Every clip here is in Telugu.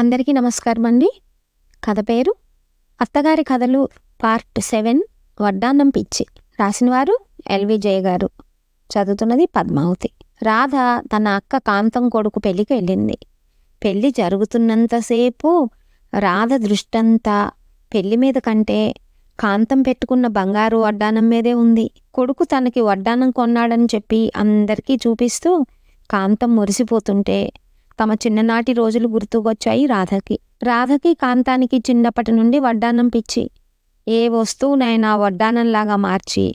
అందరికీ నమస్కారం అండి. కథ పేరు అత్తగారి కథలు పార్ట్ సెవెన్ వడ్డాన్నం పిచ్చి. రాసినవారు ఎల్వి జయ గారు చదువుతున్నది పద్మావతి. రాధ తన అక్క కాంతం కొడుకు పెళ్ళికి వెళ్ళింది. పెళ్ళి జరుగుతున్నంతసేపు రాధ దృష్టంతా పెళ్ళి మీద కంటే కాంతం పెట్టుకున్న బంగారు వడ్డానం మీదే ఉంది. కొడుకు తనకి వడ్డానం కొన్నాడని చెప్పి అందరికీ చూపిస్తూ కాంతం మురిసిపోతుంటే తమ చిన్ననాటి రోజులు గుర్తుకొచ్చాయి రాధకి. రాధకి కాంతానికి చిన్నప్పటి నుండి వడ్డానం పిచ్చి. ఏ వస్తువునైనా వడ్డానంలాగా మార్చి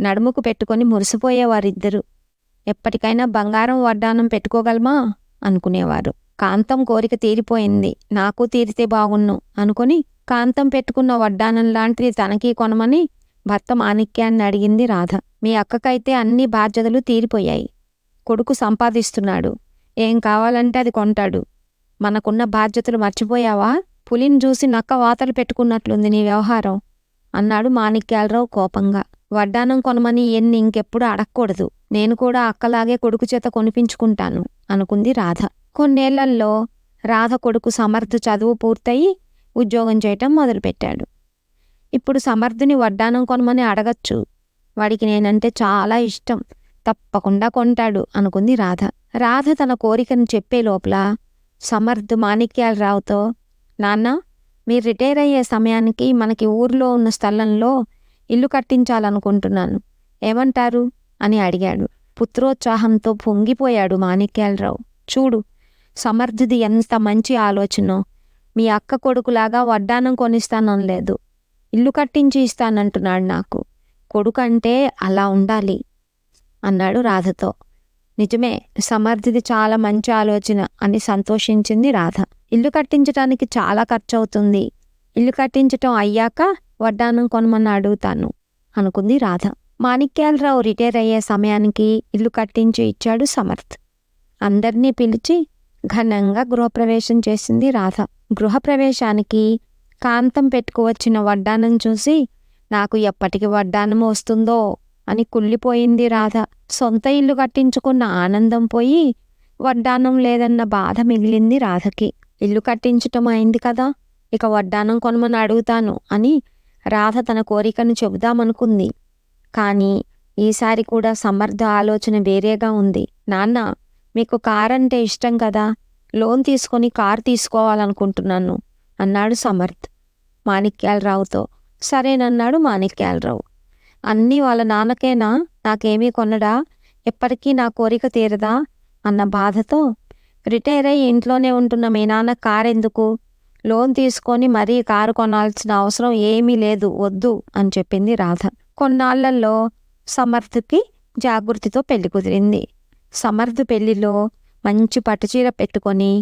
నడుముకు పెట్టుకొని మురిసిపోయేవారిద్దరు. ఎప్పటికైనా బంగారం వడ్డానం పెట్టుకోగలమా? అనుకునేవారు. కాంతం కోరిక తీరిపోయింది. నాకు తీరితే బాగున్ను అనుకుని కాంతం పెట్టుకున్న వడ్డానం లాంటిది తనకి కొనమని భర్త మాణిక్యాన్ని అడిగింది రాధ. మీ అక్కకైతే అన్ని బాధ్యతలు తీరిపోయాయి. కొడుకు సంపాదిస్తున్నాడు. ఏం కావాలంటే అది కొంటాడు. మనకున్న బాధ్యతలు మర్చిపోయావా? పులిని చూసి నక్క వాతలు పెట్టుకున్నట్లుంది నీ వ్యవహారం అన్నాడు మాణిక్యాలరావు కోపంగా. వడ్డానం కొనమని ఎన్ని ఇంకెప్పుడు అడగకూడదు నేను కూడా అక్కలాగే కొడుకు చేత కొనిపించుకుంటాను అనుకుంది రాధ. కొన్నేళ్ళల్లో రాధ కొడుకు సమర్థ చదువు పూర్తయి ఉద్యోగం చేయటం మొదలుపెట్టాడు. ఇప్పుడు సమర్థుని వడ్డానం కొనమని అడగచ్చు. వాడికి నేనంటే చాలా ఇష్టం. తప్పకుండా కొంటాడు అనుకుంది రాధ. రాధ తన కోరికను చెప్పే లోపల సమర్థ్ మాణిక్యాలరావుతో నాన్న మీరు రిటైర్ అయ్యే సమయానికి మనకి ఊర్లో ఉన్న స్థలంలో ఇల్లు కట్టించాలనుకుంటున్నాను. ఏమంటారు? అని అడిగాడు. పుత్రోత్సాహంతో పొంగిపోయాడు మాణిక్యాలరావు చూడు సమర్థుది ఎంత మంచి ఆలోచనో. మీ అక్క కొడుకులాగా వడ్డానం కొనిస్తానలేదు ఇల్లు కట్టించి ఇస్తానంటున్నాడు నాకు. కొడుకంటే అలా ఉండాలి అన్నాడు రాధతో. నిజమే సమర్థిది చాలా మంచి ఆలోచన అని సంతోషించింది రాధ. ఇల్లు కట్టించటానికి చాలా ఖర్చు అవుతుంది ఇల్లు కట్టించటం అయ్యాక వడ్డానం కొనమని అడుగుతాను అనుకుంది రాధ. మాణిక్యాలరావు రిటైర్ అయ్యే సమయానికి ఇల్లు కట్టించి ఇచ్చాడు సమర్థ్. అందర్నీ పిలిచి ఘనంగా గృహప్రవేశం చేసింది రాధ. గృహప్రవేశానికి కాంతం పెట్టుకువచ్చిన వడ్డానం చూసి నాకు ఎప్పటికి వడ్డానం వస్తుందో అని కుళ్ళిపోయింది రాధ. సొంత ఇల్లు కట్టించుకున్న ఆనందం పోయి వడ్డానం లేదన్న బాధ మిగిలింది రాధకి. ఇల్లు కట్టించటం అయింది కదా ఇక వడ్డానం కొనమని అడుగుతాను అని రాధ తన కోరికను చెబుదామనుకుంది. కానీ ఈసారి కూడా సమర్థ ఆలోచన వేరేగా ఉంది. నాన్న మీకు కార్ అంటే ఇష్టం కదా లోన్ తీసుకొని కార్ తీసుకోవాలనుకుంటున్నాను అన్నాడు సమర్థ్ మాణిక్యాలరావుతో. సరేనన్నాడు మాణిక్యాలరావు. అన్నీ వాళ్ళ నాన్నకేనా? నాకేమీ కొనడా? ఎప్పటికీ నా కోరిక తీరదా? అన్న బాధతో రిటైర్ అయ్యి ఇంట్లోనే ఉంటున్న మీ నాన్న కారు ఎందుకు లోన్ తీసుకొని మరీ కారు కొనాల్సిన అవసరం ఏమీ లేదు వద్దు అని చెప్పింది రాధ. కొన్నాళ్ళలో సమర్థకి జాగృతితో పెళ్ళి కుదిరింది. సమర్థ్ పెళ్ళిలో మంచి పట్టుచీర పెట్టుకొని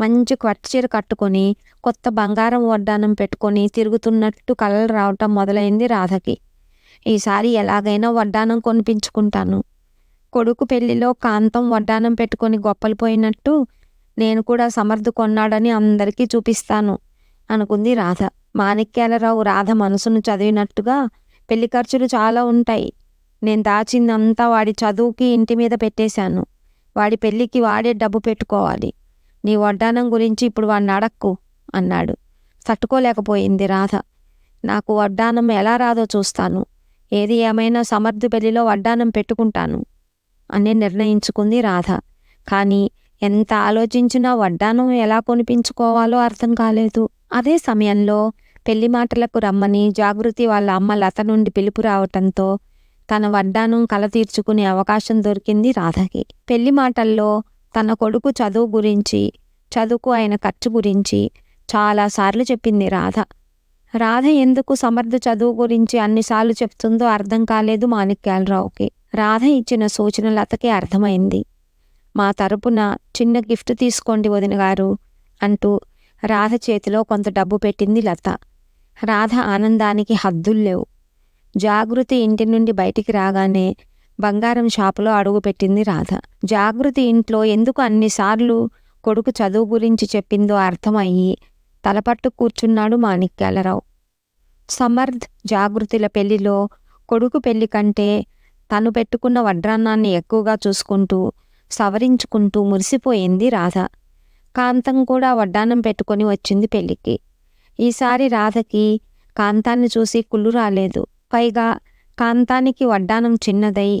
మంచి పట్టుచీర కట్టుకొని కొత్త బంగారం వడ్డానం పెట్టుకొని తిరుగుతున్నట్టు కలలు రావటం మొదలైంది రాధకి. ఈసారి ఎలాగైనా వడ్డానం కొనిపించుకుంటాను. కొడుకు పెళ్ళిలో కాంతం వడ్డానం పెట్టుకొని గొప్పలు పోయినట్టు నేను కూడా సమర్థ కొన్నాడని అందరికీ చూపిస్తాను అనుకుంది రాధ. మాణిక్యాలరావు రాధ మనసును చదివినట్టుగా పెళ్ళి ఖర్చులు చాలా ఉంటాయి. నేను దాచిందంతా వాడి చదువుకి ఇంటి మీద పెట్టేశాను. వాడి పెళ్ళికి వాడే డబ్బు పెట్టుకోవాలి. నీ వడ్డానం గురించి ఇప్పుడు వాడిని అడక్కు అన్నాడు. తట్టుకోలేకపోయింది రాధ. నాకు వడ్డానం ఎలా రాదో చూస్తాను. ఏది ఏమైనా సమర్థు పెళ్ళిలో వడ్డానం పెట్టుకుంటాను అని నిర్ణయించుకుంది రాధ. కానీ ఎంత ఆలోచించినా వడ్డానం ఎలా కొనిపించుకోవాలో అర్థం కాలేదు. అదే సమయంలో పెళ్ళి మాటలకు రమ్మని జాగృతి వాళ్ళ అమ్మ లత నుండి పిలుపు రావటంతో తన వడ్డానం కల తీర్చుకునే అవకాశం దొరికింది రాధకి. పెళ్ళి మాటల్లో తన కొడుకు చదువు గురించి చదువుకు ఆయన ఖర్చు గురించి చాలాసార్లు చెప్పింది రాధ. రాధ ఎందుకు సమర్థ చదువు గురించి అన్నిసార్లు చెప్తుందో అర్థం కాలేదు మాణిక్యాలరావుకి. రాధ ఇచ్చిన సూచన లతకి అర్థమైంది. మా తరపున చిన్న గిఫ్ట్ తీసుకోండి వదిన గారు అంటూ రాధ చేతిలో కొంత డబ్బు పెట్టింది లత. రాధ ఆనందానికి హద్దుల్లేవు జాగృతి ఇంటి నుండి బయటికి రాగానే బంగారం షాపులో అడుగుపెట్టింది రాధ. జాగృతి ఇంట్లో ఎందుకు అన్నిసార్లు కొడుకు చదువు గురించి చెప్పిందో అర్థమయ్యి తలపట్టు కూర్చున్నాడు మాణిక్యాలరావు. సమర్థ్ జాగృతిల పెళ్ళిలో కొడుకు పెళ్ళి కంటే తను పెట్టుకున్న వడ్రాన్నాన్ని ఎక్కువగా చూసుకుంటూ సవరించుకుంటూ మురిసిపోయింది రాధ. కాంతం కూడా వడ్డానం పెట్టుకొని వచ్చింది పెళ్ళికి ఈసారి రాధకి కాంతాన్ని చూసి కుళ్ళు రాలేదు. పైగా కాంతానికి వడ్డానం చిన్నదై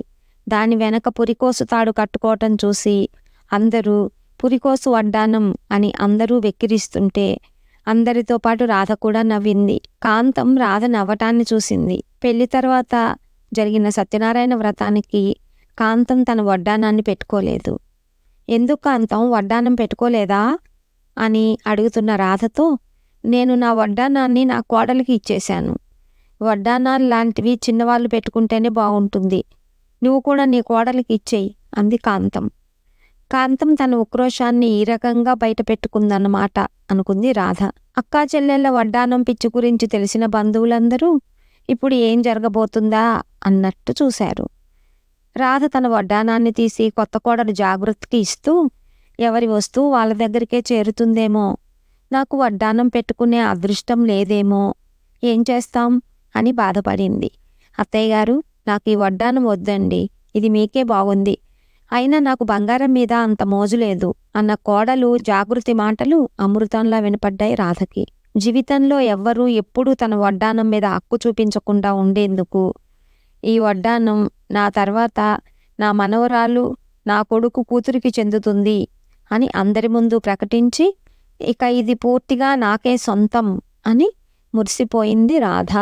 దాని వెనక పురికోసు తాడు కట్టుకోవటం చూసి అందరూ పురికోసు వడ్డానం అని అందరూ వెక్కిరిస్తుంటే అందరితో పాటు రాధ కూడా నవ్వింది. కాంతం రాధ నవ్వటాన్ని చూసింది. పెళ్ళి తర్వాత జరిగిన సత్యనారాయణ వ్రతానికి కాంతం తన వడ్డానాన్ని పెట్టుకోలేదు. ఎందుకు కాంతం? వడ్డానం పెట్టుకోలేదా? అని అడుగుతున్న రాధతో నేను నా వడ్డానాన్ని నా కోడలికి ఇచ్చేశాను. వడ్డానాలు లాంటివి చిన్నవాళ్ళు పెట్టుకుంటేనే బాగుంటుంది. నువ్వు కూడా నీ కోడలికి ఇచ్చేయి అంది కాంతం. కాంతం తన ఉక్రోషాన్ని ఈ రకంగా బయటపెట్టుకుందన్నమాట అనుకుంది రాధ. అక్కా చెల్లెళ్ళ వడ్డానం పిచ్చి గురించి తెలిసిన బంధువులందరూ ఇప్పుడు ఏం జరగబోతుందా అన్నట్టు చూశారు. రాధ తన వడ్డానాన్ని తీసి కొత్త కోడలు జాగ్రత్తకి ఇస్తూ ఎవరి వస్తువు వాళ్ళ దగ్గరికే చేరుతుందేమో నాకు వడ్డానం పెట్టుకునే అదృష్టం లేదేమో ఏం చేస్తాం అని బాధపడింది. అత్తయ్య గారు నాకు ఈ వడ్డానం వద్దండి ఇది మీకే బాగుంది అయినా నాకు బంగారం మీద అంత మోజు లేదు అన్న కోడలు జాగృతి మాటలు అమృతంలా వినపడ్డాయి రాధకి. జీవితంలో ఎవ్వరూ ఎప్పుడూ తన వడ్డానం మీద హక్కు చూపించకుండా ఉండేందుకు. ఈ వడ్డానం నా తర్వాత నా మనవరాలు నా కొడుకు కూతురికి చెందుతుంది అని అందరి ముందు ప్రకటించి ఇక ఇది పూర్తిగా నాకే సొంతం అని మురిసిపోయింది రాధ.